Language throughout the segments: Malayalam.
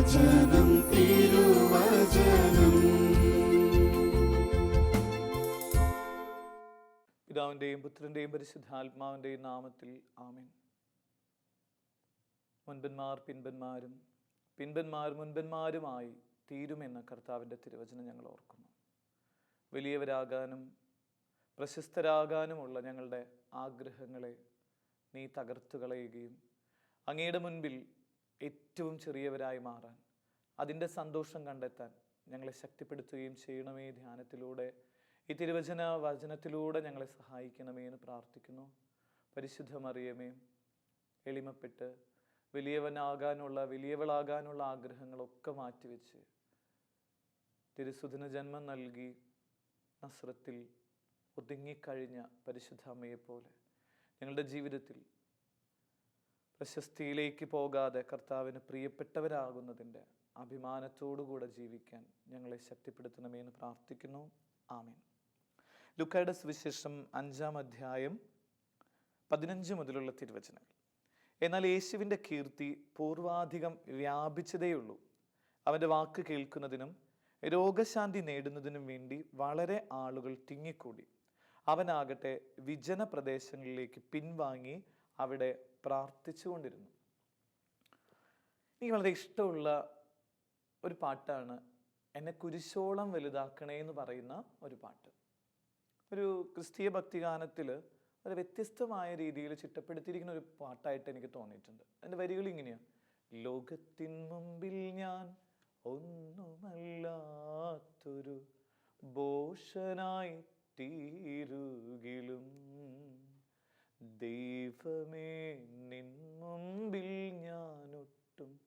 തിരുവചനം തിരുവചനം. പിതാവിന്റെയും പുത്രന്റെയും പരിശുദ്ധാത്മാവിന്റെയും നാമത്തിൽ ആമേൻ. മുൻപന്മാർ പിൻപന്മാരും പിൻപന്മാർ മുൻപന്മാരുമായി തീരുമെന്ന കർത്താവിന്റെ തിരുവചനം ഞങ്ങൾ ഓർക്കുന്നു. വലിയവരാകാനും പ്രശസ്തരാകാനുമുള്ള ഞങ്ങളുടെ ആഗ്രഹങ്ങളെ നീ തകർത്തു കളയുകയും അങ്ങയുടെ മുൻപിൽ ഏറ്റവും ചെറിയവരായി മാറാൻ അതിന്റെ സന്തോഷം കണ്ടെത്താൻ ഞങ്ങളെ ശക്തിപ്പെടുത്തുകയും ചെയ്യണമേ ധ്യാനത്തിലൂടെ. ഈ തിരുവചന വചനത്തിലൂടെ ഞങ്ങളെ സഹായിക്കണമേ എന്ന് പ്രാർത്ഥിക്കുന്നു. പരിശുദ്ധമറിയമേ എളിമപ്പെട്ട് വലിയവനാകാനുള്ള വലിയവളാകാനുള്ള ആഗ്രഹങ്ങളൊക്കെ മാറ്റിവെച്ച് തിരുസുദിന ജന്മം നൽകി നസ്രത്തിൽ ഒതുങ്ങിക്കഴിഞ്ഞ പരിശുദ്ധ അമ്മയെപ്പോലെ ഞങ്ങളുടെ ജീവിതത്തിൽ പ്രശസ്തിയിലേക്ക് പോകാതെ കർത്താവിന് പ്രിയപ്പെട്ടവരാകുന്നതിന്റെ അഭിമാനത്തോടുകൂടെ ജീവിക്കാൻ ഞങ്ങളെ ശക്തിപ്പെടുത്തണമേ എന്ന് പ്രാർത്ഥിക്കുന്നു. ആമീൻ. ലുക്കയുടെ സുവിശേഷം അഞ്ചാം അധ്യായം പതിനഞ്ച് മുതലുള്ള തിരുവചനങ്ങൾ. എന്നാൽ യേശുവിന്റെ കീർത്തി പൂർവാധികം വ്യാപിച്ചതേയുള്ളൂ. അവന്റെ വാക്ക് കേൾക്കുന്നതിനും രോഗശാന്തി നേടുന്നതിനും വേണ്ടി വളരെ ആളുകൾ തിങ്ങിക്കൂടി. അവനാകട്ടെ വിജന പ്രദേശങ്ങളിലേക്ക് പിൻവാങ്ങി അവിടെ പ്രാർത്ഥിച്ചുകൊണ്ടിരുന്നു. എനിക്ക് വളരെ ഇഷ്ടമുള്ള ഒരു പാട്ടാണ് എന്നെ കുരിശോളം വലുതാക്കണേ എന്ന് പറയുന്ന ഒരു പാട്ട്. ഒരു ക്രിസ്തീയ ഭക്തിഗാനത്തിൽ വളരെ വ്യത്യസ്തമായ രീതിയിൽ ചിട്ടപ്പെടുത്തിയിരിക്കുന്ന ഒരു പാട്ടായിട്ട് എനിക്ക് തോന്നിയിട്ടുണ്ട്. അതിന്റെ വരികൾ ഇങ്ങനെയാണ്. ലോകത്തിൻ മുമ്പിൽ ഞാൻ ഒന്നുമല്ലാത്തൊരു ബോഷനായി തീരുകിലും ദൈവമേ നിൻ മുമ്പിൽ ഞാനൊട്ടും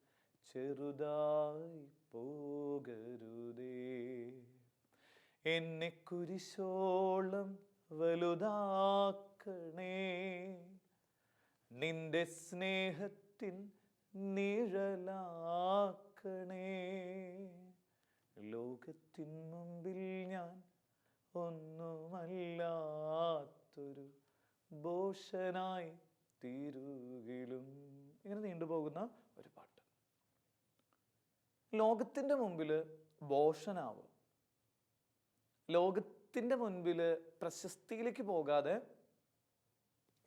ചെറുതായി പോകരുതേ. എന്നെ കുരിശോളം വലുതാക്കണേ. നിന്റെ സ്നേഹത്തിൻ നിഴലാക്കണേ. ലോകത്തിൻ മുമ്പിൽ ഞാൻ ഒന്നുമല്ലാത്തൊരു ബോഷനായി തീരുകിലും. ഇങ്ങനെ നീണ്ടുപോകുന്ന ഒരു പാട്ട്. ലോകത്തിന്റെ മുമ്പിൽ ബോഷനാവും. ലോകത്തിന്റെ മുൻപിൽ പ്രശസ്തിയിലേക്ക് പോകാതെ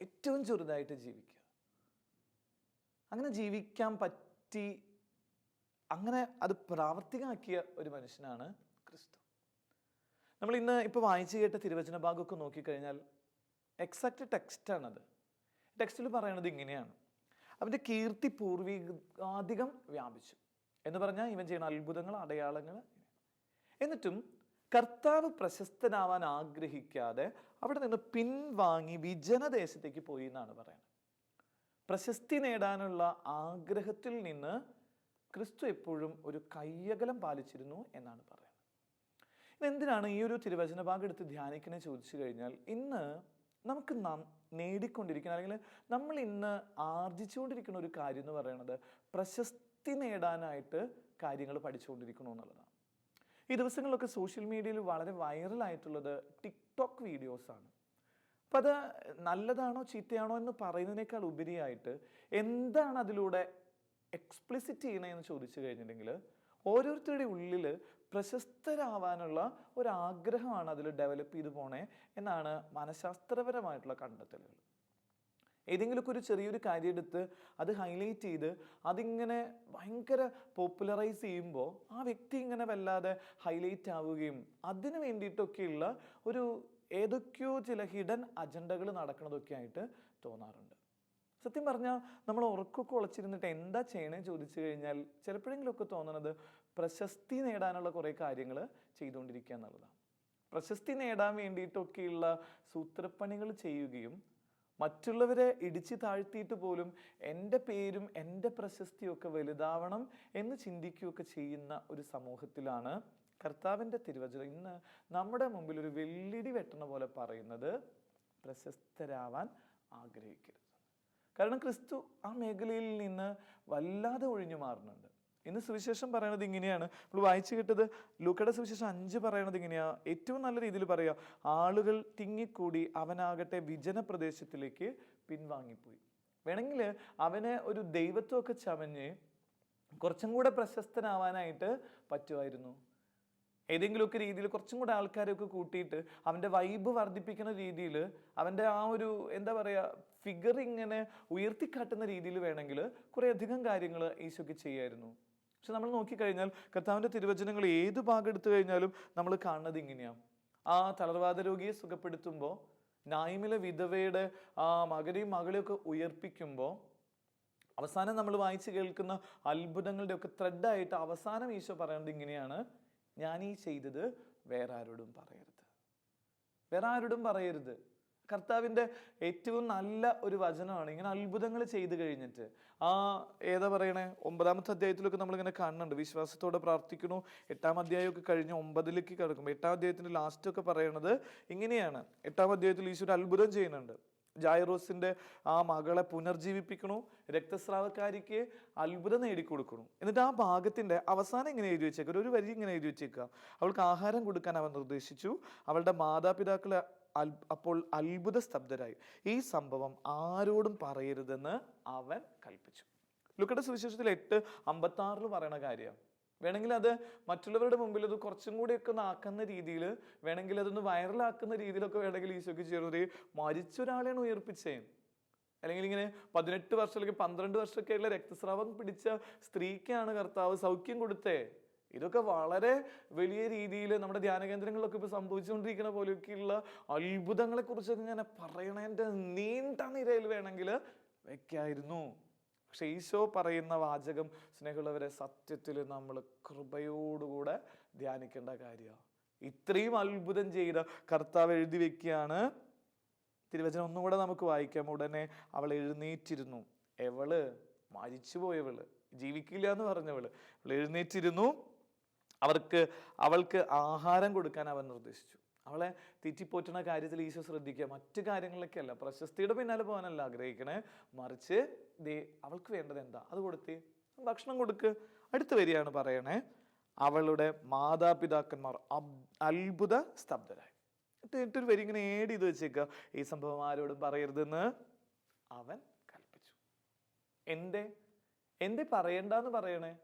ഏറ്റവും ചെറുതായിട്ട് ജീവിക്കുക. അങ്ങനെ ജീവിക്കാൻ പറ്റി അങ്ങനെ അത് പ്രാവർത്തികമാക്കിയ ഒരു മനുഷ്യനാണ് ക്രിസ്തു. നമ്മൾ ഇന്ന് ഇപ്പോൾ വായിച്ചു കേട്ട തിരുവചന ഭാഗമൊക്കെ നോക്കിക്കഴിഞ്ഞാൽ എക്സാക്റ്റ് ടെക്സ്റ്റാണത് ടെക്സ്റ്റിൽ പറയണത് ഇങ്ങനെയാണ്. അവന്റെ കീർത്തി പൂർവികാധികം വ്യാപിച്ചു. എന്ന് പറഞ്ഞാൽ ഇവൻ ചെയ്യുന്ന അത്ഭുതങ്ങൾ അടയാളങ്ങൾ. എന്നിട്ടും കർത്താവ് പ്രശസ്തനാവാൻ ആഗ്രഹിക്കാതെ അവിടെ നിന്ന് പിൻവാങ്ങി വിജനദേശത്തേക്ക് പോയി എന്നാണ് പറയുന്നത്. പ്രശസ്തി നേടാനുള്ള ആഗ്രഹത്തിൽ നിന്ന് ക്രിസ്തു എപ്പോഴും ഒരു കയ്യകലം പാലിച്ചിരുന്നു എന്നാണ് പറയുന്നത്. ഇതെന്തിനാണ് ഈ ഒരു തിരുവചന ഭാഗം എടുത്ത് ധ്യാനിക്കണേ ചോദിച്ചു കഴിഞ്ഞാൽ ഇന്ന് നമുക്ക് നാം നേടിക്കൊണ്ടിരിക്കുന്ന അല്ലെങ്കിൽ നമ്മൾ ഇന്ന് ആർജിച്ചുകൊണ്ടിരിക്കുന്ന ഒരു കാര്യം എന്ന് പറയുന്നത് പ്രശസ്തി നേടാനായിട്ട് കാര്യങ്ങൾ പഠിച്ചുകൊണ്ടിരിക്കണോ എന്നുള്ളതാണ്. ഈ ദിവസങ്ങളിലൊക്കെ സോഷ്യൽ മീഡിയയിൽ വളരെ വൈറലായിട്ടുള്ളത് ടിക്ടോക്ക് വീഡിയോസാണ്. അപ്പം അത് നല്ലതാണോ ചീത്തയാണോ എന്ന് പറയുന്നതിനേക്കാൾ ഉപരിയായിട്ട് എന്താണ് അതിലൂടെ എക്സ്പ്ലിസിറ്റ് ചെയ്യണതെന്ന് ചോദിച്ചു കഴിഞ്ഞിട്ടുണ്ടെങ്കിൽ ഓരോരുത്തരുടെ ഉള്ളിൽ പ്രശസ്തരാവാനുള്ള ഒരു ആഗ്രഹമാണ് അതിൽ ഡെവലപ്പ് ചെയ്തു പോണേ എന്നാണ് മനഃശാസ്ത്രപരമായിട്ടുള്ള കണ്ടെത്തലുകൾ. ഏതെങ്കിലുമൊക്കെ ഒരു ചെറിയൊരു കാര്യം എടുത്ത് അത് ഹൈലൈറ്റ് ചെയ്ത് അതിങ്ങനെ ഭയങ്കര പോപ്പുലറൈസ് ചെയ്യുമ്പോൾ ആ വ്യക്തി ഇങ്ങനെ വല്ലാതെ ഹൈലൈറ്റ് ആവുകയും അതിന് വേണ്ടിയിട്ടൊക്കെയുള്ള ഒരു ഏതൊക്കെയോ ചില ഹിഡൻ അജണ്ടകൾ നടക്കുന്നതൊക്കെ ആയിട്ട് തോന്നാറുണ്ട്. സത്യം പറഞ്ഞാൽ നമ്മൾ ഉറക്കൊക്കെ ഉളച്ചിരുന്നിട്ട് എന്താ ചെയ്യണേ ചോദിച്ചു കഴിഞ്ഞാൽ ചിലപ്പോഴെങ്കിലുമൊക്കെ തോന്നുന്നത് പ്രശസ്തി നേടാനുള്ള കുറേ കാര്യങ്ങൾ ചെയ്തുകൊണ്ടിരിക്കുക എന്നുള്ളതാണ്. പ്രശസ്തി നേടാൻ വേണ്ടിയിട്ടൊക്കെയുള്ള സൂത്രപ്പണികൾ ചെയ്യുകയും മറ്റുള്ളവരെ ഇടിച്ചു താഴ്ത്തിയിട്ട് പോലും എന്റെ പേരും എന്റെ പ്രശസ്തിയൊക്കെ വലുതാവണം എന്ന് ചിന്തിക്കുകയൊക്കെ ചെയ്യുന്ന ഒരു സമൂഹത്തിലാണ് കർത്താവിന്റെ തിരുവചനം. ഇന്ന് നമ്മുടെ മുമ്പിൽ ഒരു വെല്ലിടി വെട്ടണ പോലെ പറയുന്നത് പ്രശസ്തരാവാൻ ആഗ്രഹിക്കരുത്. കാരണം ക്രിസ്തു ആ മേഖലയിൽ നിന്ന് വല്ലാതെ ഒഴിഞ്ഞു മാറുന്നുണ്ട്. ഇന്ന് സുവിശേഷം പറയുന്നത് ഇങ്ങനെയാണ്. നമ്മൾ വായിച്ചു കേട്ടത് ലൂക്കയുടെ സുവിശേഷം അഞ്ച് പറയണത് ഇങ്ങനെയാ. ഏറ്റവും നല്ല രീതിയിൽ പറയുക ആളുകൾ തിങ്ങിക്കൂടി അവനാകട്ടെ വിജന പ്രദേശത്തിലേക്ക് പിൻവാങ്ങിപ്പോയി. വേണമെങ്കിൽ അവനെ ഒരു ദൈവത്വമൊക്കെ ചമഞ്ഞ് കുറച്ചും കൂടെ പ്രശസ്തനാവാനായിട്ട് പറ്റുമായിരുന്നു. ഏതെങ്കിലുമൊക്കെ രീതിയിൽ കുറച്ചും കൂടെ ആൾക്കാരൊക്കെ കൂട്ടിയിട്ട് അവന്റെ വൈബ് വർദ്ധിപ്പിക്കുന്ന രീതിയിൽ അവന്റെ ആ ഒരു എന്താ പറയുക ഫിഗർ ഇങ്ങനെ ഉയർത്തിക്കാട്ടുന്ന രീതിയിൽ വേണമെങ്കിൽ കുറേ അധികം കാര്യങ്ങൾ ഈശോയ്ക്ക് ചെയ്യായിരുന്നു. പക്ഷെ നമ്മൾ നോക്കിക്കഴിഞ്ഞാൽ കർത്താവിന്റെ തിരുവചനങ്ങൾ ഏത് ഭാഗം എടുത്തു കഴിഞ്ഞാലും നമ്മൾ കാണുന്നത് ഇങ്ങനെയാണ്. ആ തളർവാദ രോഗിയെ സുഖപ്പെടുത്തുമ്പോൾ നായിമിലെ വിധവയുടെ ആ മകനെയും മകളെയൊക്കെ ഉയർപ്പിക്കുമ്പോൾ അവസാനം നമ്മൾ വായിച്ചു കേൾക്കുന്ന അത്ഭുതങ്ങളുടെ ഒക്കെ ത്രെഡായിട്ട് അവസാനം ഈശോ പറയുന്നത് ഇങ്ങനെയാണ് ഞാൻ ഈ ചെയ്തത് വേറെ ആരോടും പറയരുത്. വേറെ ആരോടും പറയരുത്. കർത്താവിന്റെ ഏറ്റവും നല്ല ഒരു വചനമാണ്. ഇങ്ങനെ അത്ഭുതങ്ങൾ ചെയ്തു കഴിഞ്ഞിട്ട്. ആ ഏതാ പറയണേ? ഒമ്പതാമത്തെ അധ്യായത്തിലൊക്കെ നമ്മളിങ്ങനെ കാണുന്നുണ്ട്. വിശ്വാസത്തോടെ പ്രാർത്ഥിക്കണു എട്ടാം അധ്യായമൊക്കെ കഴിഞ്ഞ് ഒമ്പതിലേക്ക് കിടക്കുമ്പോൾ എട്ടാം അധ്യായത്തിന്റെ ലാസ്റ്റ് ഒക്കെ പറയണത് ഇങ്ങനെയാണ്. എട്ടാം അധ്യായത്തിൽ ഈശ്വര അത്ഭുതം ചെയ്യുന്നുണ്ട്. ജായറോസിന്റെ ആ മകളെ പുനർജീവിപ്പിക്കണു രക്തസ്രാവക്കാരിക്ക് അത്ഭുതം നേടിക്കൊടുക്കണു എന്നിട്ട് ആ ഭാഗത്തിന്റെ അവസാനം ഇങ്ങനെ എഴുതി വെച്ചേക്കുക ഒരു വരി ഇങ്ങനെ എഴുതി വെച്ചേക്കുക. അവൾക്ക് ആഹാരം കൊടുക്കാൻ അവൻ നിർദ്ദേശിച്ചു. അവളുടെ മാതാപിതാക്കളെ അപ്പോൾ അത്ഭുത സ്തബ്ധരായി. ഈ സംഭവം ആരോടും പറയരുതെന്ന് അവൻ കൽപ്പിച്ചു. ലുക്കയുടെ സുവിശേഷത്തിൽ എട്ട് അമ്പത്തി ആറിൽ പറയണ കാര്യം. വേണമെങ്കിൽ അത് മറ്റുള്ളവരുടെ മുമ്പിൽ അത് കുറച്ചും കൂടിയൊക്കെ ഒന്ന് ആക്കുന്ന രീതിയിൽ വേണമെങ്കിൽ അതൊന്ന് വൈറലാക്കുന്ന രീതിയിലൊക്കെ വേണമെങ്കിൽ ഈശോയ്ക്ക് ചേർന്നത് മരിച്ച ഒരാളെയാണ് ഉയർപ്പിച്ചേ. അല്ലെങ്കിൽ ഇങ്ങനെ പതിനെട്ട് വർഷം അല്ലെങ്കിൽ പന്ത്രണ്ട് വർഷമൊക്കെയുള്ള രക്തസ്രാവം പിടിച്ച സ്ത്രീക്കാണ് കർത്താവ് സൗഖ്യം കൊടുത്തേ. ഇതൊക്കെ വളരെ വലിയ രീതിയിൽ നമ്മുടെ ധ്യാന കേന്ദ്രങ്ങളിലൊക്കെ ഇപ്പൊ സംഭവിച്ചുകൊണ്ടിരിക്കുന്ന പോലെയൊക്കെയുള്ള അത്ഭുതങ്ങളെ കുറിച്ചൊക്കെ ഇങ്ങനെ പറയണതിന്റെ നീണ്ട നിരയിൽ വേണമെങ്കിൽ വെക്കായിരുന്നു. പക്ഷെ ഈശോ പറയുന്ന വാചകം സ്നേഹമുള്ളവരെ സത്യത്തിൽ നമ്മൾ കൃപയോടുകൂടെ ധ്യാനിക്കേണ്ട കാര്യമാണ് ഇത്രയും അത്ഭുതം ചെയ്ത കർത്താവ് എഴുതി വെക്കുകയാണ്. തിരുവചനം ഒന്നും കൂടെ നമുക്ക് വായിക്കാം. ഉടനെ അവൾ എഴുന്നേറ്റിരുന്നു. എവൾ? മരിച്ചുപോയവൾ. ജീവിക്കില്ല എന്ന് പറഞ്ഞവൾ. അവൾ എഴുന്നേറ്റിരുന്നു. അവർക്ക് അവൾക്ക് ആഹാരം കൊടുക്കാൻ അവൻ നിർദ്ദേശിച്ചു. അവളെ തെറ്റിപ്പോറ്റുന്ന കാര്യത്തിൽ ഈശോ ശ്രദ്ധിക്കുക. മറ്റു കാര്യങ്ങളിലൊക്കെ അല്ല പ്രശസ്തിയുടെ പിന്നാലെ പോകാനല്ല ആഗ്രഹിക്കണേ. മറിച്ച് ദേ അവൾക്ക് വേണ്ടത് എന്താ? അത് കൊടുത്തേ. ഭക്ഷണം കൊടുക്ക്. അടുത്ത വരികയാണ് പറയണേ. അവളുടെ മാതാപിതാക്കന്മാർ അത്ഭുത സ്തബ്ധരായി. എന്നിട്ട് എന്നിട്ടൊരു വരി ഇങ്ങനെ ഏഡ് ചെയ്ത് വെച്ചേക്കുക. ഈ സംഭവം ആരോടും പറയരുതെന്ന് അവൻ കൽപ്പിച്ചു. എന്റെ എന്റെ പറയണ്ടെന്ന് പറയണേ?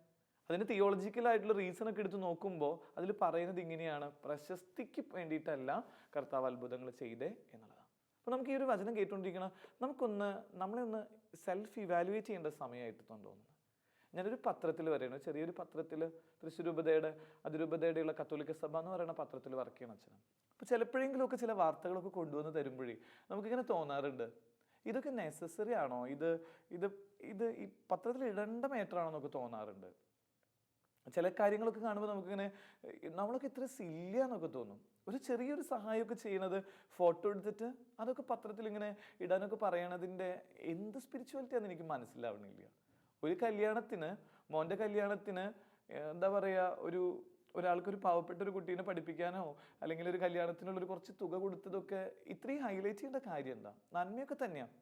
അതിന് തിയോളജിക്കൽ ആയിട്ടുള്ള റീസൺ ഒക്കെ എടുത്ത് നോക്കുമ്പോൾ അതിൽ പറയുന്നത് ഇങ്ങനെയാണ്. പ്രശസ്തിക്ക് വേണ്ടിയിട്ടല്ല കർത്താവ് അത്ഭുതങ്ങൾ ചെയ്തേ എന്നുള്ളതാണ്. അപ്പോൾ നമുക്ക് ഈ ഒരു വചനം കേട്ടുകൊണ്ടിരിക്കണം. നമുക്കൊന്ന് നമ്മളെ ഒന്ന് സെൽഫ് ഇവാലുവേറ്റ് ചെയ്യേണ്ട സമയമായിട്ട് തോന്നുന്നു ഞാനൊരു പത്രത്തിൽ വരെയാണ്. ചെറിയൊരു പത്രത്തിൽ തൃശ്ശൂർ രൂപതയുടെ അതിരൂപതയുടെയുള്ള കത്തോലിക്ക സഭ എന്ന് പറയുന്ന പത്രത്തിൽ വർക്ക് ചെയ്യണം അച്ഛനും അപ്പോൾ ചിലപ്പോഴെങ്കിലുമൊക്കെ ചില വാർത്തകളൊക്കെ കൊണ്ടുവന്ന് തരുമ്പോഴേ നമുക്കിങ്ങനെ തോന്നാറുണ്ട്. ഇതൊക്കെ നെസസറി ആണോ? ഇത് ഇത് ഇത് ഈ പത്രത്തിൽ ഇടേണ്ട മേറ്റർ ആണോ എന്നൊക്കെ തോന്നാറുണ്ട്. ചില കാര്യങ്ങളൊക്കെ കാണുമ്പോൾ നമുക്കിങ്ങനെ നമ്മളൊക്കെ ഇത്ര സില്ലിയാന്നൊക്കെ തോന്നും. ഒരു ചെറിയൊരു സഹായമൊക്കെ ചെയ്യണത് ഫോട്ടോ എടുത്തിട്ട് അതൊക്കെ പത്രത്തിൽ ഇങ്ങനെ ഇടാനൊക്കെ പറയണതിന്റെ എന്ത് സ്പിരിച്വാലിറ്റി ആണെന്ന് എനിക്ക് മനസ്സിലാവണില്ല. ഒരു കല്യാണത്തിന് മോന്റെ കല്യാണത്തിന് എന്താ പറയുക ഒരു ഒരാൾക്കൊരു പാവപ്പെട്ട ഒരു കുട്ടീനെ പഠിപ്പിക്കാനോ അല്ലെങ്കിൽ ഒരു കല്യാണത്തിനുള്ളൊരു കുറച്ച് തുക കൊടുത്തതൊക്കെ ഇത്രയും ഹൈലൈറ്റ് ചെയ്യേണ്ട കാര്യം എന്താ? നന്മയൊക്കെ തന്നെയാണ്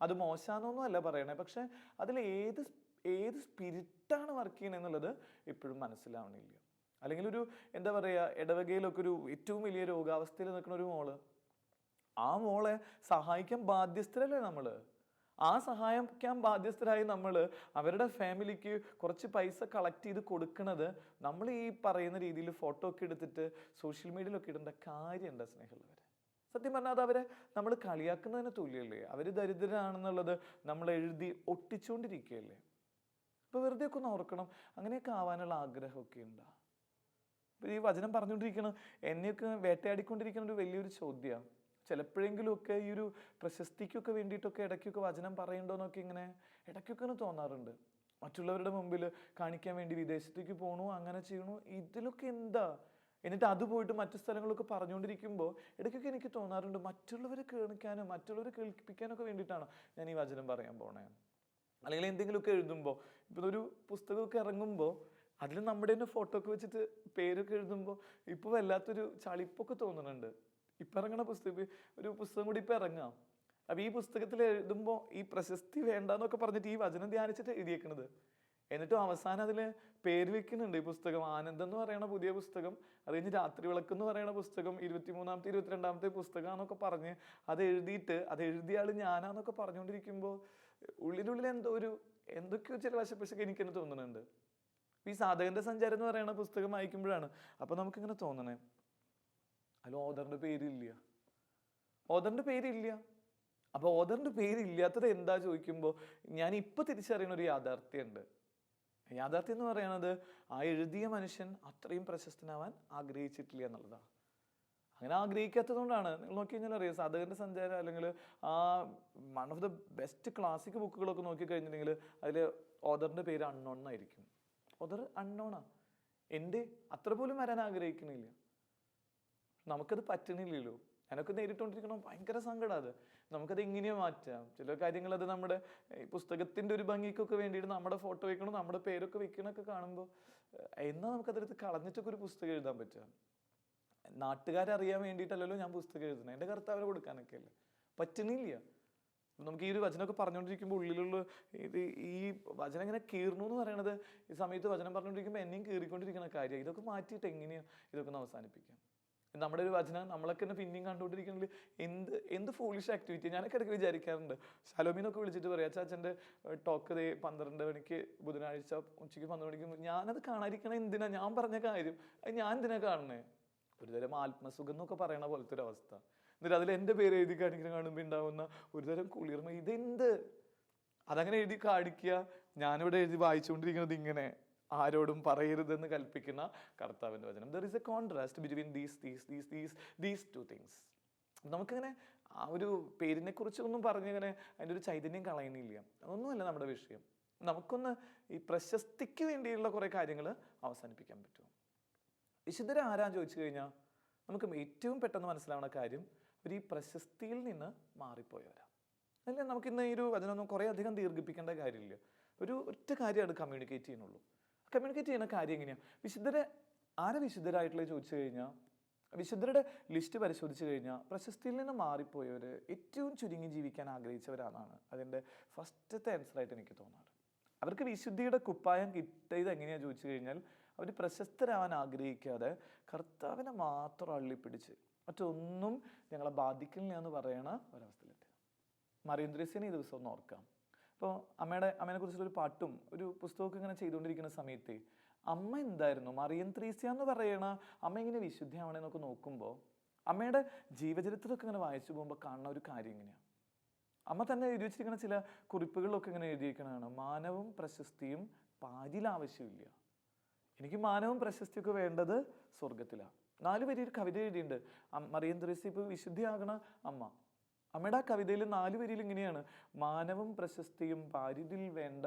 അത് മോശമാണെന്നൊന്നും അല്ല പറയണേ പക്ഷേ അതിൽ ഏത് ഏത് സ്പിരിറ്റാണ് വർക്ക് ചെയ്യുന്നത് എന്നുള്ളത് എപ്പോഴും മനസ്സിലാവണില്ല. അല്ലെങ്കിൽ ഒരു എന്താ പറയുക ഇടവകയിലൊക്കെ ഒരു ഏറ്റവും വലിയ രോഗാവസ്ഥയിൽ നിൽക്കുന്ന ഒരു മോൾ. ആ മോളെ സഹായിക്കാൻ ബാധ്യസ്ഥരല്ലേ നമ്മൾ ആ സഹായിക്കാൻ ബാധ്യസ്ഥരായി നമ്മൾ അവരുടെ ഫാമിലിക്ക് കുറച്ച് പൈസ കളക്ട് ചെയ്ത് കൊടുക്കുന്നത് നമ്മൾ ഈ പറയുന്ന രീതിയിൽ ഫോട്ടോ ഒക്കെ എടുത്തിട്ട് സോഷ്യൽ മീഡിയയിലൊക്കെ ഇടേണ്ട കാര്യമുണ്ട് സ്നേഹമുള്ളവരെ. സത്യം പറഞ്ഞാൽ അത് അവരെ നമ്മൾ കളിയാക്കുന്നതിന് തുല്യല്ലേ? അവർ ദരിദ്രരാണെന്നുള്ളത് നമ്മൾ എഴുതി ഒട്ടിച്ചുകൊണ്ടിരിക്കുകയല്ലേ അപ്പോൾ വെറുതെ ഒക്കെ ഒന്ന് ഓർക്കണം. അങ്ങനെയൊക്കെ ആവാനുള്ള ആഗ്രഹമൊക്കെ ഉണ്ടാ? ഇപ്പൊ ഈ വചനം പറഞ്ഞുകൊണ്ടിരിക്കണം എന്നെയൊക്കെ വേട്ടയാടിക്കൊണ്ടിരിക്കുന്ന ഒരു വലിയൊരു ചോദ്യമാണ് ചിലപ്പോഴെങ്കിലും ഒക്കെ ഈ ഒരു പ്രശസ്തിക്കൊക്കെ വേണ്ടിയിട്ടൊക്കെ ഇടയ്ക്കൊക്കെ വചനം പറയണ്ടോന്നൊക്കെ ഇങ്ങനെ ഇടയ്ക്കൊക്കെ ഒന്ന് തോന്നാറുണ്ട്. മറ്റുള്ളവരുടെ മുമ്പിൽ കാണിക്കാൻ വേണ്ടി വിദേശത്തേക്ക് പോകണു അങ്ങനെ ചെയ്യണു ഇതിലൊക്കെ എന്താ? എന്നിട്ട് അത് പോയിട്ട് മറ്റു സ്ഥലങ്ങളൊക്കെ പറഞ്ഞുകൊണ്ടിരിക്കുമ്പോൾ ഇടയ്ക്കൊക്കെ എനിക്ക് തോന്നാറുണ്ട് മറ്റുള്ളവരെ കേൾക്കാനും മറ്റുള്ളവരെ കേൾപ്പിക്കാനൊക്കെ വേണ്ടിയിട്ടാണ് ഞാൻ ഈ വചനം പറയാൻ പോണേ? അല്ലെങ്കിൽ എന്തെങ്കിലുമൊക്കെ എഴുതുമ്പോൾ ഇപ്പം ഒരു പുസ്തകമൊക്കെ ഇറങ്ങുമ്പോൾ അതിൽ നമ്മുടെ തന്നെ ഫോട്ടോ ഒക്കെ വെച്ചിട്ട് പേരൊക്കെ എഴുതുമ്പോൾ ഇപ്പോൾ വല്ലാത്തൊരു ചളിപ്പൊക്കെ തോന്നുന്നുണ്ട്. ഇപ്പം ഇറങ്ങണ പുസ്തകം ഒരു പുസ്തകം കൂടി ഇപ്പം ഇറങ്ങാം. അപ്പോൾ ഈ പുസ്തകത്തിൽ എഴുതുമ്പോൾ ഈ പ്രശസ്തി വേണ്ടെന്നൊക്കെ പറഞ്ഞിട്ട് ഈ വചനം ധ്യാനിച്ചിട്ട് എഴുതിയേക്കണത്. എന്നിട്ടും അവസാനം അതിൽ പേര് വെക്കുന്നുണ്ട് ഈ പുസ്തകം. ആനന്ദം എന്ന് പറയുന്ന പുതിയ പുസ്തകം അത് കഴിഞ്ഞ് രാത്രി വിളക്ക് എന്ന് പറയുന്ന പുസ്തകം ഇരുപത്തിമൂന്നാമത്തെ ഇരുപത്തിരണ്ടാമത്തെ പുസ്തകമാണെന്നൊക്കെ പറഞ്ഞ് അത് എഴുതിയിട്ട് അത് എഴുതിയ ആൾ ഞാനാന്നൊക്കെ പറഞ്ഞുകൊണ്ടിരിക്കുമ്പോൾ ഉള്ളിനുള്ളിൽ എന്തോ ഒരു എന്തൊക്കെയോ ചില വശപ്പശൊക്കെ എനിക്കെന്നെ തോന്നുന്നുണ്ട്. ഈ സാധകന്റെ സഞ്ചാരം എന്ന് പറയുന്ന പുസ്തകം വായിക്കുമ്പോഴാണ്. അപ്പൊ നമുക്കിങ്ങനെ തോന്നണേ? അല്ല ഓദറിന്റെ പേരില്ല. ഓദറിന്റെ പേരില്ല. അപ്പൊ ഓദറിന്റെ പേരില്ലാത്തത് എന്താ ചോദിക്കുമ്പോൾ ഞാൻ ഇപ്പൊ തിരിച്ചറിയുന്ന ഒരു യാഥാർത്ഥ്യമുണ്ട്. യാഥാർത്ഥ്യം എന്ന് പറയുന്നത് ആ എഴുതിയ മനുഷ്യൻ അത്രയും പ്രശസ്തനാവാൻ ആഗ്രഹിച്ചിട്ടില്ല എന്നുള്ളതാണ്. അങ്ങനെ ആഗ്രഹിക്കാത്തത് കൊണ്ടാണ് നിങ്ങൾ നോക്കി കഴിഞ്ഞാൽ അറിയാം സാധകന്റെ സഞ്ചാരം അല്ലെങ്കിൽ ആ one of the best classic ബുക്കുകളൊക്കെ നോക്കി കഴിഞ്ഞിട്ടുണ്ടെങ്കിൽ അതിൽ ഓദറിന്റെ പേര് അൺനോൺ എന്നായിരിക്കും. ഓദർ അൺനോണാ എന്റെ അത്ര പോലും വരാൻ ആഗ്രഹിക്കണില്ല. നമുക്കത് പറ്റണില്ലല്ലോ. ഞാനൊക്കെ നേരിട്ടുകൊണ്ടിരിക്കണം ഭയങ്കര സങ്കടം അത്. നമുക്കത് എങ്ങനെയാ മാറ്റാം? ചില കാര്യങ്ങൾ അത് നമ്മുടെ ഈ പുസ്തകത്തിന്റെ ഒരു ഭംഗിക്കൊക്കെ വേണ്ടിയിട്ട് നമ്മുടെ ഫോട്ടോ വെക്കണം നമ്മുടെ പേരൊക്കെ വെക്കണൊക്കെ കാണുമ്പോൾ എന്നാ നമുക്കതെടുത്ത് കളഞ്ഞിട്ടൊക്കെ ഒരു പുസ്തകം എഴുതാൻ പറ്റുക? നാട്ടുകാരറിയാൻ വേണ്ടിയിട്ടല്ലല്ലോ ഞാൻ പുസ്തകം എഴുതുന്നത്. എന്റെ കർത്താവിനെ കൊടുക്കാനൊക്കെ അല്ലേ? പറ്റണില്ല നമുക്ക് ഈ ഒരു വചനമൊക്കെ പറഞ്ഞുകൊണ്ടിരിക്കുമ്പോൾ ഉള്ളിലുള്ള ഇത് ഈ വചനം ഇങ്ങനെ കീർന്നു എന്ന് പറയണത് ഈ സമയത്ത് വചനം പറഞ്ഞുകൊണ്ടിരിക്കുമ്പോൾ എന്നെയും കീറിക്കൊണ്ടിരിക്കുന്ന കാര്യം ഇതൊക്കെ മാറ്റിയിട്ട് എങ്ങനെയാണ് ഇതൊക്കെ ഒന്ന് അവസാനിപ്പിക്കാം? നമ്മുടെ ഒരു വചനം നമ്മളൊക്കെ തന്നെ പിന്നെയും കണ്ടുകൊണ്ടിരിക്കണമെങ്കിൽ എന്ത് എന്ത് ഫോളിഷ് ആക്ടിവിറ്റി ഞാനൊക്കെ ഇടയ്ക്ക് വിചാരിക്കാറുണ്ട്. ശലോമീനൊക്കെ വിളിച്ചിട്ട് പറയാം ചാച്ചന്റെ ടോക്ക് ദേ പന്ത്രണ്ട് മണിക്ക് ബുധനാഴ്ച ഉച്ചയ്ക്ക് പന്ത്രണ്ട് മണിക്ക് ഞാനത് കാണാതിരിക്കണ എന്തിനാ? ഞാൻ പറഞ്ഞ കാര്യം ഞാൻ എന്തിനാ കാണണേ ഒരുതരം ആത്മസുഖം എന്നൊക്കെ പറയണ പോലത്തെ ഒരു അവസ്ഥ എന്നിട്ട് അതിൽ എന്റെ പേര് എഴുതി കാണിക്കുന്ന കാണുമ്പോൾ ഉണ്ടാവുന്ന ഒരുതരം കുളിർമ. ഇതെന്ത്? അതങ്ങനെ എഴുതി കാണിക്കുക. ഞാനിവിടെ എഴുതി വായിച്ചുകൊണ്ടിരിക്കുന്നത് ഇങ്ങനെ. ആരോടും പറയരുതെന്ന് കൽപ്പിക്കുന്ന കർത്താവിന്റെ വചനം. There is a contrast between these these these these these two things നമുക്കിങ്ങനെ ആ ഒരു പേരിനെ കുറിച്ച് ഒന്നും പറഞ്ഞിങ്ങനെ അതിന്റെ ഒരു ചൈതന്യം കളയണില്ല അതൊന്നുമല്ല നമ്മുടെ വിഷയം. നമുക്കൊന്ന് ഈ പ്രശസ്തിക്ക് വേണ്ടിയുള്ള കുറേ കാര്യങ്ങൾ അവസാനിപ്പിക്കാൻ പറ്റും. വിശുദ്ധരെ ആരാന്ന് ചോദിച്ചു കഴിഞ്ഞാൽ നമുക്ക് ഏറ്റവും പെട്ടെന്ന് മനസ്സിലാവുന്ന കാര്യം ഒരു ഈ പ്രശസ്തിയിൽ നിന്ന് മാറിപ്പോയവരാ. അല്ലേ? നമുക്ക് ഇന്ന് ഈ ഒരു അതിനൊന്നും കുറേ അധികം ദീർഘിപ്പിക്കേണ്ട കാര്യമില്ല. ഒരു ഒറ്റ കാര്യമാണ് കമ്മ്യൂണിക്കേറ്റ് ചെയ്യുന്നുള്ളൂ. കമ്മ്യൂണിക്കേറ്റ് ചെയ്യുന്ന കാര്യം എങ്ങനെയാണ് വിശുദ്ധരെ ആരെ വിശുദ്ധരായിട്ടുള്ള ചോദിച്ചു കഴിഞ്ഞാൽ വിശുദ്ധരുടെ ലിസ്റ്റ് പരിശോധിച്ച് കഴിഞ്ഞാൽ പ്രശസ്തിയിൽ നിന്ന് മാറിപ്പോയവർ ഏറ്റവും ചുരുങ്ങി ജീവിക്കാൻ ആഗ്രഹിച്ചവരാണെന്നാണ് അതിന്റെ ഫസ്റ്റത്തെ ആൻസറായിട്ട് എനിക്ക് തോന്നാറ്. അവർക്ക് വിശുദ്ധിയുടെ കുപ്പായം കിട്ടിയത് എങ്ങനെയാണെന്ന് ചോദിച്ചു കഴിഞ്ഞാൽ അവർ പ്രശസ്തരാവാൻ ആഗ്രഹിക്കാതെ കർത്താവിനെ മാത്രം അള്ളിപ്പിടിച്ച് മറ്റൊന്നും ഞങ്ങളെ ബാധിക്കില്ല എന്ന് പറയണ ഒരവസ്ഥയിലെത്തി. മറിയന്ദ്രസ്യനെ ഈ ദിവസം ഒന്ന് ഓർക്കാം. അപ്പോൾ അമ്മയുടെ അമ്മേനെ കുറിച്ചുള്ള ഒരു പാട്ടും ഒരു പുസ്തകമൊക്കെ ഇങ്ങനെ ചെയ്തുകൊണ്ടിരിക്കുന്ന സമയത്ത് അമ്മ എന്തായിരുന്നു? മറിയൻ ത്രീസ്യ എന്ന് പറയണ അമ്മ ഇങ്ങനെ വിശുദ്ധിയാവണെന്നൊക്കെ നോക്കുമ്പോൾ അമ്മയുടെ ജീവചരിത്രമൊക്കെ ഇങ്ങനെ വായിച്ചു പോകുമ്പോൾ കാണുന്ന ഒരു കാര്യം ഇങ്ങനെയാണ് അമ്മ തന്നെ എഴുതി വെച്ചിരിക്കുന്ന ചില കുറിപ്പുകളിലൊക്കെ ഇങ്ങനെ എഴുതിയിരിക്കണതാണ് മാനവും പ്രശസ്തിയും പാരിൽ ആവശ്യമില്ല എനിക്ക് മാനവും പ്രശസ്തിയൊക്കെ വേണ്ടത് സ്വർഗത്തിലാണ് നാല് വരി ഒരു കവിത എഴുതിയിട്ടുണ്ട്. മറിയൻ മറിയം ത്രേസ്യ ഇപ്പോൾ വിശുദ്ധിയാകണ അമ്മ. അമ്മയുടെ ആ കവിതയിൽ നാല് വരിയിൽ ഇങ്ങനെയാണ്. മാനവും പ്രശസ്തിയും പാരിതിൽ വേണ്ട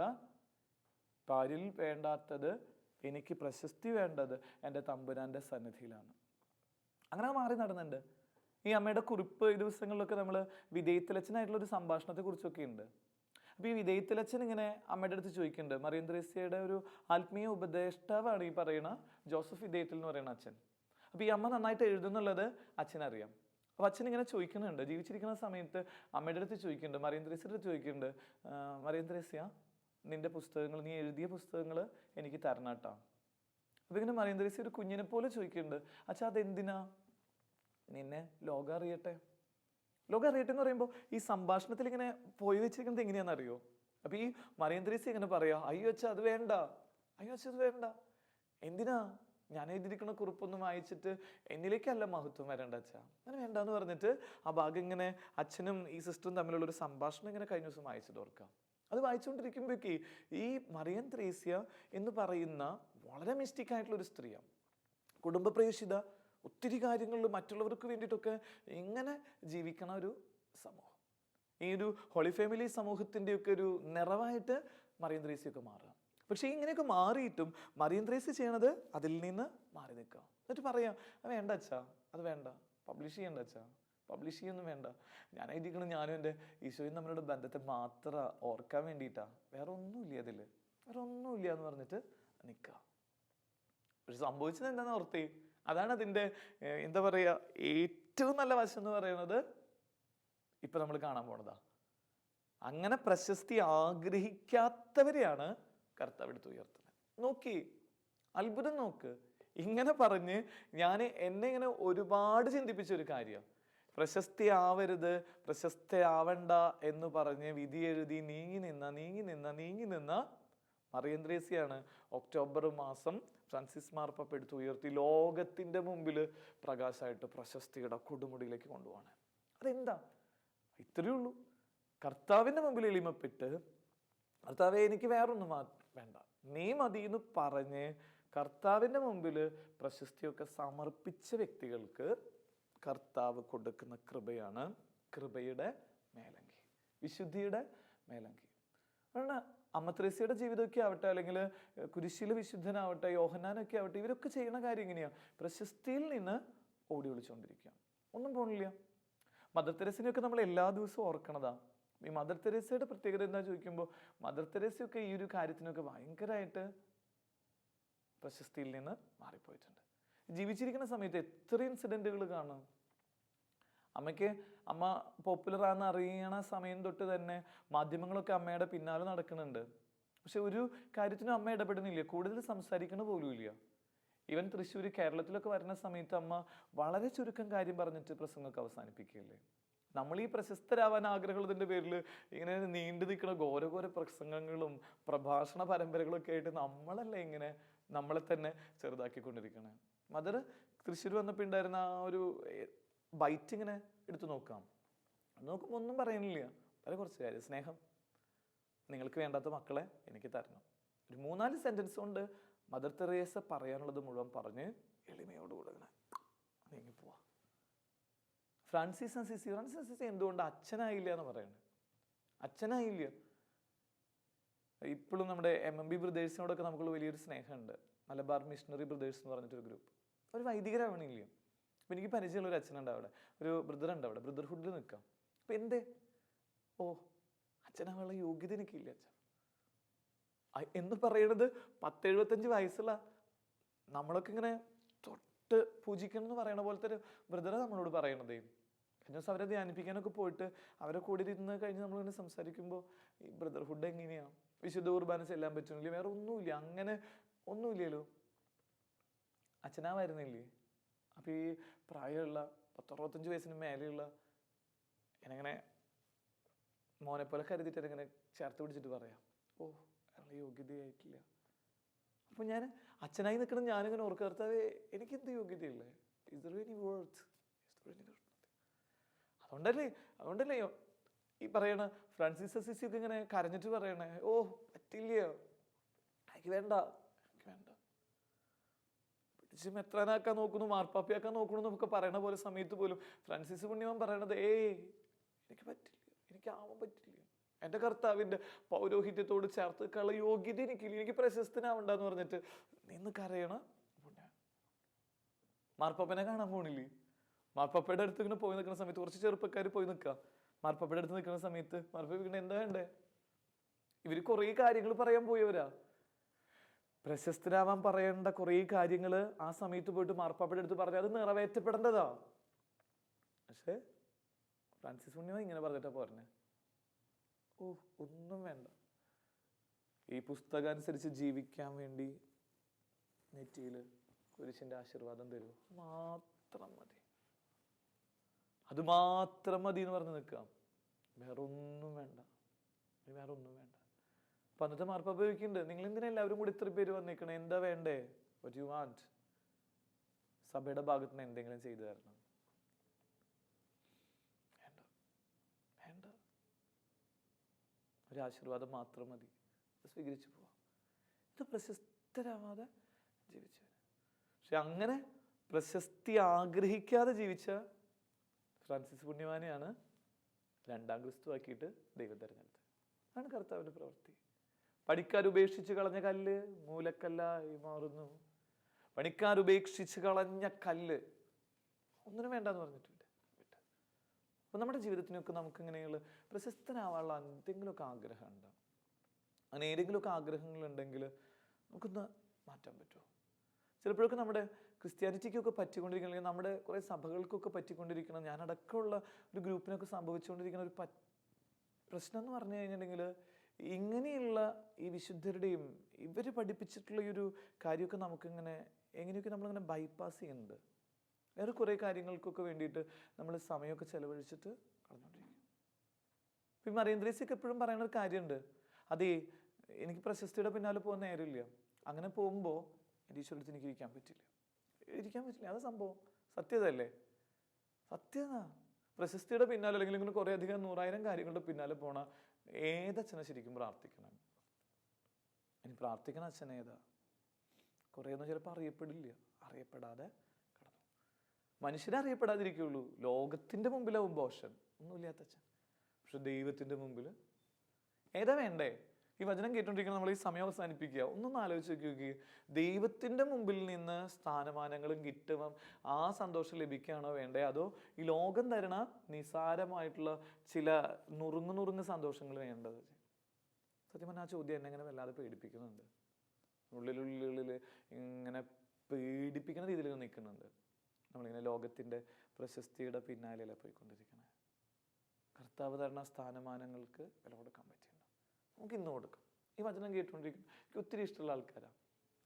പാരിൽ വേണ്ടാത്തത് എനിക്ക് പ്രശസ്തി വേണ്ടത് എന്റെ തമ്പുരാന്റെ സന്നിധിയിലാണ്. അങ്ങനെ മാറി നടന്നുണ്ട് ഈ അമ്മയുടെ കുറിപ്പ് ഈ ദിവസങ്ങളിലൊക്കെ നമ്മൾ വിധേയത്തിലച്ചനായിട്ടുള്ള ഒരു സംഭാഷണത്തെ കുറിച്ചൊക്കെ ഉണ്ട്. അപ്പോൾ ഈ വിധേയത്തിലച്ഛൻ ഇങ്ങനെ അമ്മയുടെ അടുത്ത് ചോദിക്കുന്നുണ്ട് മറിയം ത്രേസ്യയുടെ ഒരു ആത്മീയ ഉപദേഷ്ടാവാണ് ഈ പറയുന്ന ജോസഫ് വിധേയത്തിൽ എന്ന് പറയുന്ന അച്ഛൻ. അപ്പോൾ ഈ അമ്മ നന്നായിട്ട് എഴുതുന്നുള്ളത് അച്ഛനറിയാം. അപ്പോൾ അച്ഛൻ ഇങ്ങനെ ചോദിക്കുന്നുണ്ട് ജീവിച്ചിരിക്കുന്ന സമയത്ത് അമ്മയുടെ അടുത്ത് ചോദിക്കുന്നുണ്ട് മറിയം ത്രേസ്യയുടെ അടുത്ത് ചോദിക്കുന്നുണ്ട് "ആ, മറിയം ത്രേസ്യ നിന്റെ പുസ്തകങ്ങൾ നീ എഴുതിയ പുസ്തകങ്ങൾ എനിക്ക് തരണട്ടാ അപ്പോൾ ഇങ്ങനെ മറിയം ത്രേസ്യ ഒരു കുഞ്ഞിനെ പോലെ ചോദിക്കുന്നുണ്ട് അച്ഛാ അതെന്തിനാ? നിന്നെ ലോകം അറിയട്ടെ. ലോകം അറിയട്ടെ എന്ന് പറയുമ്പോൾ ഈ സംഭാഷണത്തിൽ ഇങ്ങനെ പോയി വെച്ചിരിക്കുന്നത് എങ്ങനെയാണെന്ന് അറിയോ അപ്പൊ ഈ മറിയം ഇങ്ങനെ പറയാ അയ്യോ അത് വേണ്ട. അയ്യോ അത് വേണ്ട. എന്തിനാ? ഞാൻ എഴുതിയിരിക്കുന്ന കുറിപ്പൊന്നും വായിച്ചിട്ട് എന്നിലേക്കല്ല മഹത്വം വരേണ്ട അച്ഛാ. അങ്ങനെ വേണ്ടെന്ന് പറഞ്ഞിട്ട് ആ ഭാഗം ഇങ്ങനെ അച്ഛനും ഈ സിസ്റ്ററും തമ്മിലുള്ള ഒരു സംഭാഷണം ഇങ്ങനെ കഴിഞ്ഞ ദിവസം വായിച്ചത് ഓർക്കാം. അത് വായിച്ചുകൊണ്ടിരിക്കുമ്പോഴേക്ക് ഈ മറിയൻ ത്രേസ്യ എന്ന് പറയുന്ന വളരെ മിസ്റ്റേക്ക് ആയിട്ടുള്ള ഒരു സ്ത്രീയാണ്. കുടുംബപ്രേഷിത ഒത്തിരി കാര്യങ്ങളിൽ മറ്റുള്ളവർക്ക് വേണ്ടിയിട്ടൊക്കെ ഇങ്ങനെ ജീവിക്കണ ഒരു സമൂഹം. ഈ ഒരു ഹോളി ഫാമിലി സമൂഹത്തിന്റെയൊക്കെ ഒരു നിറവായിട്ട് മറിയം ത്രേസ്യൊക്കെ മാറുക പക്ഷേ ഇങ്ങനെയൊക്കെ മാറിയിട്ടും മറിയം ത്രേസ്യ ചെയ്യണത് അതിൽ നിന്ന് മാറി നിൽക്കുക. എന്നിട്ട് പറയാം "അത് വേണ്ട അച്ഛാ അത് വേണ്ട. പബ്ലിഷ് ചെയ്യണ്ട അച്ഛാ. പബ്ലിഷ് ചെയ്യൊന്നും വേണ്ട. ഞാൻ എഴുതിക്കണം ഞാനും എന്റെ ഈശോയും തമ്മിലുള്ള ബന്ധത്തെ മാത്രം ഓർക്കാൻ വേണ്ടിയിട്ടാണ് വേറെ ഒന്നുമില്ല അതിൽ. വേറെ ഒന്നുമില്ല എന്ന് പറഞ്ഞിട്ട് നിൽക്കുക. പക്ഷെ സംഭവിച്ചത് എന്താണെന്ന് ഓർത്തേ? അതാണ് അതിന്റെ എന്താ പറയുക ഏറ്റവും നല്ല വശം എന്ന് പറയുന്നത് ഇപ്പം നമ്മൾ കാണാൻ പോണതാ. അങ്ങനെ പ്രശസ്തി ആഗ്രഹിക്കാത്തവരെയാണ് കർത്താവ് എടുത്ത് ഉയർത്തുന്നത് നോക്കി അത്ഭുതം നോക്ക്. ഇങ്ങനെ പറഞ്ഞ് ഞാൻ എന്നെ ഇങ്ങനെ ഒരുപാട് ചിന്തിപ്പിച്ച ഒരു കാര്യം. പ്രശസ്തി ആവരുത് പ്രശസ്തി ആവണ്ട എന്ന് പറഞ്ഞ് വിധി എഴുതി നീങ്ങി നിന്ന നീങ്ങി നിന്ന നീങ്ങി നിന്ന മറിയന്ത്രേസിയാണ് ഒക്ടോബർ മാസം ഫ്രാൻസിസ് മാർപ്പ എടുത്ത് ഉയർത്തി ലോകത്തിന്റെ മുമ്പിൽ പ്രകാശമായിട്ട് പ്രശസ്തിയുടെ കൊടുമുടിയിലേക്ക് കൊണ്ടുപോവാണ്. അതെന്താ? ഇത്രയേ ഉള്ളൂ. കർത്താവിന്റെ മുമ്പിൽ എളിമപ്പെട്ട് കർത്താവെ എനിക്ക് വേറൊന്നും വേണ്ട. നീ മതി എന്ന് പറഞ്ഞ് കർത്താവിന്റെ മുമ്പിൽ പ്രശസ്തിയൊക്കെ സമർപ്പിച്ച വ്യക്തികൾക്ക് കർത്താവ് കൊടുക്കുന്ന കൃപയാണ് കൃപയുടെ മേലങ്കി വിശുദ്ധിയുടെ മേലങ്കി. അതുകൊണ്ട് അമ്മത്രേസ്യയുടെ ജീവിതമൊക്കെ ആവട്ടെ അല്ലെങ്കിൽ കുരിശീല വിശുദ്ധനാവട്ടെ യോഹന്നാനൊക്കെ ആവട്ടെ ഇവരൊക്കെ ചെയ്യുന്ന കാര്യം എങ്ങനെയാണ് പ്രശസ്തിയിൽ നിന്ന് ഓടി വിളിച്ചുകൊണ്ടിരിക്കുക ഒന്നും പോണില്ല. മദർ തെരേസിനെയൊക്കെ നമ്മൾ എല്ലാ ദിവസവും ഓർക്കണതാ. ഈ മദർ തെരേസയുടെ പ്രത്യേകത എന്താ ചോദിക്കുമ്പോൾ മദർ തെരേസയൊക്കെ ഈ ഒരു കാര്യത്തിനൊക്കെ ഭയങ്കരമായിട്ട് പ്രശസ്തിയിൽ നിന്ന് മാറിപ്പോയിട്ടുണ്ട്. ജീവിച്ചിരിക്കുന്ന സമയത്ത് എത്ര ഇൻസിഡന്റുകൾ കാണാം? അമ്മയ്ക്ക് അമ്മ പോപ്പുലർ ആണെന്ന് അറിയണ സമയം തൊട്ട് തന്നെ മാധ്യമങ്ങളൊക്കെ അമ്മയുടെ പിന്നാലെ നടക്കുന്നുണ്ട്. പക്ഷെ ഒരു കാര്യത്തിനും അമ്മ ഇടപെടുന്നില്ല. കൂടുതൽ സംസാരിക്കണ പോലും ഇല്ല. ഈവൻ തൃശ്ശൂർ കേരളത്തിലൊക്കെ വരുന്ന സമയത്ത് അമ്മ വളരെ ചുരുക്കം കാര്യം പറഞ്ഞിട്ട് പ്രസംഗമൊക്കെ അവസാനിപ്പിക്കുകയല്ലേ? നമ്മൾ ഈ പ്രശസ്തരാവാൻ ആഗ്രഹമുള്ളതിന്റെ പേരിൽ ഇങ്ങനെ നീണ്ടു നിൽക്കുന്ന ഘോരഘോര പ്രസംഗങ്ങളും പ്രഭാഷണ പരമ്പരകളൊക്കെ ആയിട്ട് നമ്മളല്ലേ ഇങ്ങനെ നമ്മളെ തന്നെ ചെറുതാക്കിക്കൊണ്ടിരിക്കണേ. മദർ തൃശ്ശൂർ വന്നപ്പോൾ ഉണ്ടായിരുന്ന ആ ഒരു ബൈറ്റ് ഇങ്ങനെ എടുത്തു നോക്കാം. നോക്കുമ്പോൾ ഒന്നും പറയുന്നില്ല. വളരെ കുറച്ച് കാര്യം. സ്നേഹം നിങ്ങൾക്ക് വേണ്ടാത്ത മക്കളെ എനിക്ക് തരണം. ഒരു മൂന്നാൽ സെന്റൻസ് കൊണ്ട് മദർ തെരേസ പറയാനുള്ളത് മുഴുവൻ പറഞ്ഞ് എളിമയോടുകൂടെ ഇങ്ങനെ നീങ്ങി പോവാ. ഫ്രാൻസിസ് അസിസി ഫ്രാൻസിസ് അസിസി എന്തുകൊണ്ട് അച്ഛനായില്ല എന്ന് പറയുന്നത് അച്ഛനായില്ല. ഇപ്പോഴും നമ്മുടെ എം എം ബി ബ്രദേഴ്സിനോടൊക്കെ നമുക്കുള്ള വലിയൊരു സ്നേഹമുണ്ട്. മലബാർ മിഷണറി ബ്രദേഴ്സ് എന്ന് പറഞ്ഞിട്ടൊരു ഗ്രൂപ്പ് ഒരു വൈദികരാവണില്ല. അപ്പം എനിക്ക് പരിചയമുള്ള ഒരു അച്ഛനുണ്ട് അവിടെ. ഒരു ബ്രദർ ഉണ്ട് അവിടെ. ബ്രദർഹുഡിൽ നിൽക്കാം. അപ്പം എന്തേ? ഓ അച്ഛനാവാനുള്ള യോഗ്യത എനിക്കില്ല അച്ഛൻ. എന്ന് പറയണത് പത്തെഴുപത്തഞ്ച് വയസ്സുള്ള നമ്മളൊക്കെ ഇങ്ങനെ തൊട്ട് പൂജിക്കണം എന്ന് പറയണ പോലത്തെ ഒരു ബ്രദറെ നമ്മളോട് പറയണതേ. കഴിഞ്ഞ ദിവസം അവരെ ധ്യാനിപ്പിക്കാനൊക്കെ പോയിട്ട് അവരെ കൂടെ ഇരുന്ന് കഴിഞ്ഞ് നമ്മളിങ്ങനെ സംസാരിക്കുമ്പോൾ ഈ ബ്രദർഹുഡ് എങ്ങനെയാ? വിശുദ്ധ കുർബാന ചെല്ലാൻ പറ്റുന്നില്ല? വേറെ ഒന്നുമില്ല. അങ്ങനെ ഒന്നുമില്ലല്ലോ. അച്ഛനാവായിരുന്നില്ലേ അപ്പൊ ഈ പ്രായമുള്ള പത്തറുപത്തഞ്ച് വയസ്സിന് മേലെയുള്ള എന്നെങ്ങനെ മോനെ പോലെ കരുതിയിട്ട് ഇങ്ങനെ ചേർത്ത് പിടിച്ചിട്ട് പറയാം? ഓ അയാളെ യോഗ്യതയായിട്ടില്ല. അപ്പോൾ ഞാൻ അച്ഛനായി നിൽക്കണം ഞാനിങ്ങനെ ഓർക്കുക കർത്താവേ എനിക്ക് എന്ത് യോഗ്യതയില്ലേ ഇസ് എനി വേർത്ത് അതുകൊണ്ടല്ലേ അതുകൊണ്ടല്ലേ ഈ പറയണ ഫ്രാൻസിസ് അസിസി ഒക്കെ ഇങ്ങനെ കരഞ്ഞിട്ട് പറയണേ. ഓ പറ്റില്ല. എനിക്ക് വേണ്ട. പിടിച്ച് മെത്രാനാക്കാൻ നോക്കുന്നു? മാർപ്പാപ്പിയാക്കാൻ നോക്കുന്നു എന്നൊക്കെ പറയണ പോലെ സമയത്ത് പോലും ഫ്രാൻസിസ് പുണ്യവൻ പറയണത് ഏ എനിക്ക് പറ്റില്ല എനിക്ക് ആവാൻ പറ്റില്ല. എന്റെ കർത്താവിന്റെ പൗരോഹിത്യത്തോട് ചേർത്ത് കള യോഗ്യത എനിക്കില്ല എനിക്ക് പ്രശസ്തനാവണ്ടെന്ന് പറഞ്ഞിട്ട് നിന്ന് കരയണ പുണ്യ മാർപ്പാപ്പനെ കാണാൻ പോണില്ലേ? മാർപ്പാപ്പയുടെ അടുത്ത് ഇങ്ങനെ പോയി നിൽക്കുന്ന സമയത്ത് കുറച്ച് ചെറുപ്പക്കാർ പോയി നിൽക്കുക മാർപ്പാപ്പയുടെ അടുത്ത് നിൽക്കുന്ന സമയത്ത് മാർപ്പാപ്പ ഇങ്ങനെ എന്താ വേണ്ടേ? ഇവർ കുറേ കാര്യങ്ങൾ പറയാൻ പോയവരാ. പ്രശസ്തരാവാൻ പറയേണ്ട കുറേ കാര്യങ്ങൾ ആ സമയത്ത് പോയിട്ട് മാർപ്പാപ്പയുടെ അടുത്ത് പറഞ്ഞാൽ അത് നിറവേറ്റപ്പെടേണ്ടതാ. പക്ഷേ ഫ്രാൻസിസ് പുണ്യമ ഇങ്ങനെ പറഞ്ഞിട്ടാ പോരണേ ഓ ഒന്നും വേണ്ട. ഈ പുസ്തകം അനുസരിച്ച് ജീവിക്കാൻ വേണ്ടി നെറ്റിയിൽ കുരിശിന്റെ ആശീർവാദം തരൂ. മാത്രം മതി. അത് മാത്രം മതി എന്ന് പറഞ്ഞ് നിൽക്കാം. വേറൊന്നും വേണ്ട. വേറൊന്നും വേണ്ട. അപ്പൊ അന്നത്തെ ചോദിക്കുന്നുണ്ട് നിങ്ങൾ എന്തിനാ എല്ലാവരും കൂടി ഇത്ര പേര് വന്നിരിക്കണേ എന്താ വേണ്ടേ? വട്ട് യു വാണ്ട് സഭയുടെ ഭാഗത്ത് നിന്ന് എന്തെങ്കിലും ചെയ്തു തരണം. വേണ്ട. വേണ്ട. ഒരു ആശീർവാദം മാത്രം മതി. സ്വീകരിച്ചു പോവാം. ഇത് പ്രശസ്തരാവാതെ ജീവിച്ചവർ പക്ഷെ അങ്ങനെ പ്രശസ്തി ആഗ്രഹിക്കാതെ ജീവിച്ച ഫ്രാൻസിസ് പുണ്യവാനെയാണ് രണ്ടാം ക്രിസ്തു ആക്കിയിട്ട് ദൈവം തെരഞ്ഞെടുത്തത്. അതാണ് കർത്താവിന്റെ പ്രവൃത്തി. പണിക്കാർ ഉപേക്ഷിച്ച് കളഞ്ഞ കല്ല് മൂലക്കല്ലായി മാറുന്നു. പണിക്കാർ ഉപേക്ഷിച്ച് കളഞ്ഞ കല്ല്. ഒന്നിനും വേണ്ടെന്ന് പറഞ്ഞിട്ടുണ്ട് വിട്ട്. അപ്പം നമ്മുടെ ജീവിതത്തിനൊക്കെ നമുക്ക് ഇങ്ങനെയുള്ള പ്രശസ്തനാവാനുള്ള എന്തെങ്കിലുമൊക്കെ ആഗ്രഹം ഉണ്ടാവും അങ്ങനെ ഏതെങ്കിലുമൊക്കെ ആഗ്രഹങ്ങളുണ്ടെങ്കിൽ നമുക്കൊന്ന് മാറ്റാൻ പറ്റുമോ? ചിലപ്പോഴൊക്കെ നമ്മുടെ ക്രിസ്ത്യാനിറ്റിക്കൊക്കെ പറ്റിക്കൊണ്ടിരിക്കണം നമ്മുടെ കുറേ സഭകൾക്കൊക്കെ പറ്റിക്കൊണ്ടിരിക്കണം ഞാനടക്കമുള്ള ഒരു ഗ്രൂപ്പിനൊക്കെ സംഭവിച്ചുകൊണ്ടിരിക്കുന്ന ഒരു പ- പ്രശ്നം എന്ന് പറഞ്ഞു കഴിഞ്ഞിട്ടുണ്ടെങ്കിൽ ഇങ്ങനെയുള്ള ഈ വിശുദ്ധരുടെയും ഇവർ പഠിപ്പിച്ചിട്ടുള്ള ഈ ഒരു കാര്യമൊക്കെ നമുക്കിങ്ങനെ എങ്ങനെയൊക്കെ നമ്മളിങ്ങനെ ബൈപ്പാസ് ചെയ്യുന്നുണ്ട്? വേറെ കുറേ കാര്യങ്ങൾക്കൊക്കെ വേണ്ടിയിട്ട് നമ്മൾ സമയമൊക്കെ ചെലവഴിച്ചിട്ട് കളഞ്ഞുകൊണ്ടിരിക്കും ഇപ്പം മറിയന്ത്രേസിയൊക്കെ എപ്പോഴും പറയുന്ന ഒരു കാര്യമുണ്ട്. അതേ എനിക്ക് പ്രശസ്തിയുടെ പിന്നാലെ പോകാൻ നേരമില്ല. അങ്ങനെ പോകുമ്പോൾ എന്റെ ഈശ്വരത്തിൽ എനിക്ക് ഇരിക്കാൻ പറ്റില്ല. ഇരിക്കാൻ പറ്റില്ല. അത് സംഭവം. സത്യതല്ലേ സത്യത. പ്രശസ്തിയുടെ പിന്നാലെ അല്ലെങ്കിൽ ഇങ്ങനെ കുറേ അധികം നൂറായിരം കാര്യങ്ങളുടെ പിന്നാലെ പോണ ഏതച്ഛനെ ശരിക്കും പ്രാർത്ഥിക്കണം? ഇനി പ്രാർത്ഥിക്കണ അച്ഛൻ ഏതാ? കുറേയൊന്നും ചിലപ്പോൾ അറിയപ്പെടില്ല. അറിയപ്പെടാതെ കടന്നു. മനുഷ്യരെ അറിയപ്പെടാതിരിക്കുള്ളൂ ലോകത്തിന്റെ മുമ്പിലാവും ബോഷൻ ഒന്നുമില്ലാത്ത അച്ഛൻ. പക്ഷെ ദൈവത്തിന്റെ മുമ്പിൽ ഏതാ വേണ്ടേ? ഈ വചനം കേട്ടോണ്ടിരിക്കുന്ന നമ്മൾ ഈ സമയം അവസാനിപ്പിക്കുക. ഒന്നൊന്ന് ആലോചിച്ച് നോക്കി ദൈവത്തിന്റെ മുമ്പിൽ നിന്ന് സ്ഥാനമാനങ്ങളും കിട്ടുമ്പം ആ സന്തോഷം ലഭിക്കുകയാണോ വേണ്ടേ? അതോ ഈ ലോകം തരണ നിസാരമായിട്ടുള്ള ചില നുറുങ്ങ് നുറുങ്ങ് സന്തോഷങ്ങൾ വേണ്ടത് സത്യം പറഞ്ഞാൽ ആ ചോദ്യം എന്നെ ഇങ്ങനെ വല്ലാതെ പേടിപ്പിക്കുന്നുണ്ട്. ഉള്ളിലുള്ളിൽ ഇങ്ങനെ പേടിപ്പിക്കുന്ന രീതിയിൽ നിൽക്കുന്നുണ്ട്. നമ്മളിങ്ങനെ ലോകത്തിന്റെ പ്രശസ്തിയുടെ പിന്നാലെയല്ല പോയിക്കൊണ്ടിരിക്കണേ? കർത്താവ് തരണ സ്ഥാനമാനങ്ങൾക്ക് വില കൊടുക്കാൻ നമുക്ക് ഇന്ന് കൊടുക്കാം. ഈ വചനം കേട്ടുകൊണ്ടിരിക്കും എനിക്ക് ഒത്തിരി ഇഷ്ടമുള്ള ആൾക്കാരാണ്.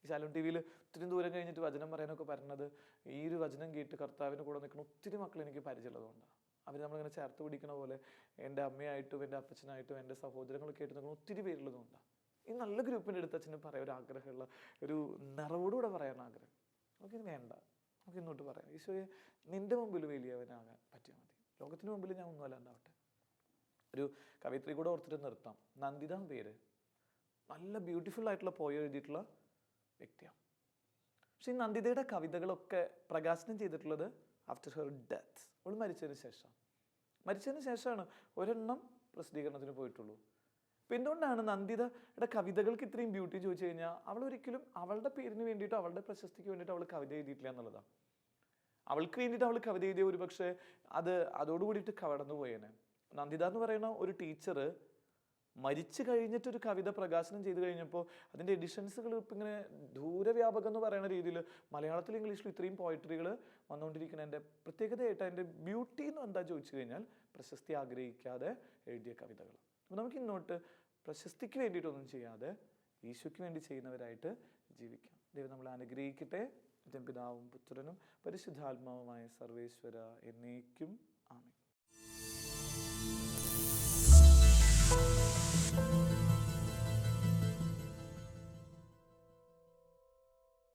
ഈ ശാലം ടി വിയിൽ ഒത്തിരി ദൂരം കഴിഞ്ഞിട്ട് വചനം പറയാനൊക്കെ പറഞ്ഞത് ഈ ഒരു വചനം കേട്ട് കർത്താവിന്റെ കൂടെ നിൽക്കുന്ന ഒത്തിരി മക്കൾ എനിക്ക് പരിചയമുള്ളതുകൊണ്ടാണ്. അവർ നമ്മളിങ്ങനെ ചേർത്ത് പിടിക്കണ പോലെ എന്റെ അമ്മയായിട്ടും എന്റെ അപ്പച്ചനായിട്ടും എന്റെ സഹോദരങ്ങളൊക്കെ ആയിട്ട് നിൽക്കുന്ന ഒത്തിരി പേരുള്ളതുകൊണ്ടാണ്. ഈ നല്ല ഗ്രൂപ്പിന്റെ അടുത്ത് അച്ഛന് പറയാൻ ഒരു ആഗ്രഹമുള്ള ഒരു നിറവോടുകൂടെ പറയാൻ ആഗ്രഹം. നമുക്കിനി വേണ്ട. നമുക്ക് ഇന്നോട്ട് പറയാം. ഈശോയെ നിന്റെ മുമ്പിൽ വലിയവനാകാൻ പറ്റിയാൽ മതി. ലോകത്തിന് മുമ്പിൽ ഞാൻ ഒന്നുമല്ല അല്ലാണ്ടാവട്ടെ ഒരു കവിത്രി കൂടെ ഓർത്തിട്ട് നിർത്താം. നന്ദിത പേര്. നല്ല ബ്യൂട്ടിഫുൾ ആയിട്ടുള്ള പോയ എഴുതിയിട്ടുള്ള വ്യക്തിയാണ്. പക്ഷെ ഈ നന്ദിതയുടെ കവിതകളൊക്കെ പ്രകാശനം ചെയ്തിട്ടുള്ളത് ആഫ്റ്റർ ഹെർ ഡെത്ത് അവൾ മരിച്ചതിന് ശേഷം. മരിച്ചതിന് ശേഷമാണ് ഒരെണ്ണം പ്രസിദ്ധീകരണത്തിന് പോയിട്ടുള്ളൂ. അപ്പം എന്തുകൊണ്ടാണ് നന്ദിതയുടെ കവിതകൾക്ക് ഇത്രയും ബ്യൂട്ടി ചോദിച്ചു കഴിഞ്ഞാൽ അവൾ ഒരിക്കലും അവളുടെ പേരിന് വേണ്ടിയിട്ട് അവളുടെ പ്രശസ്തിക്ക് വേണ്ടിയിട്ട് അവൾ കവിത എഴുതിയിട്ടില്ല എന്നുള്ളതാണ്. അവൾക്ക് വേണ്ടിയിട്ട് അവൾ കവിത എഴുതിയ ഒരു പക്ഷേ അത് അതോടുകൂടിയിട്ട് കടന്നു പോയേനെ. നന്ദിത എന്ന് പറയുന്ന ഒരു ടീച്ചർ മരിച്ചു കഴിഞ്ഞിട്ട് ഒരു കവിത പ്രകാശനം ചെയ്തു കഴിഞ്ഞപ്പോൾ അതിന്റെ എഡിഷൻസുകൾ ഇപ്പം ഇങ്ങനെ ദൂരവ്യാപകം എന്ന് പറയുന്ന രീതിയിൽ മലയാളത്തിൽ ഇംഗ്ലീഷിൽ ഇത്രയും പോയിട്രികൾ വന്നുകൊണ്ടിരിക്കുന്നതിന്റെ പ്രത്യേകതയായിട്ട് അതിന്റെ ബ്യൂട്ടി എന്ന് എന്താ ചോദിച്ചു കഴിഞ്ഞാൽ പ്രശസ്തി ആഗ്രഹിക്കാതെ എഴുതിയ കവിതകൾ. അപ്പോൾ നമുക്ക് ഇന്നോട്ട് പ്രശസ്തിക്ക് വേണ്ടിയിട്ടൊന്നും ചെയ്യാതെ ഈശോയ്ക്ക് വേണ്ടി ചെയ്യുന്നവരായിട്ട് ജീവിക്കാം. ദൈവം നമ്മൾ അനുഗ്രഹിക്കട്ടെ. പിതാവും പുത്രനും പരിശുദ്ധാത്മാവുമായ സർവേശ്വര എന്നേക്കും Bye.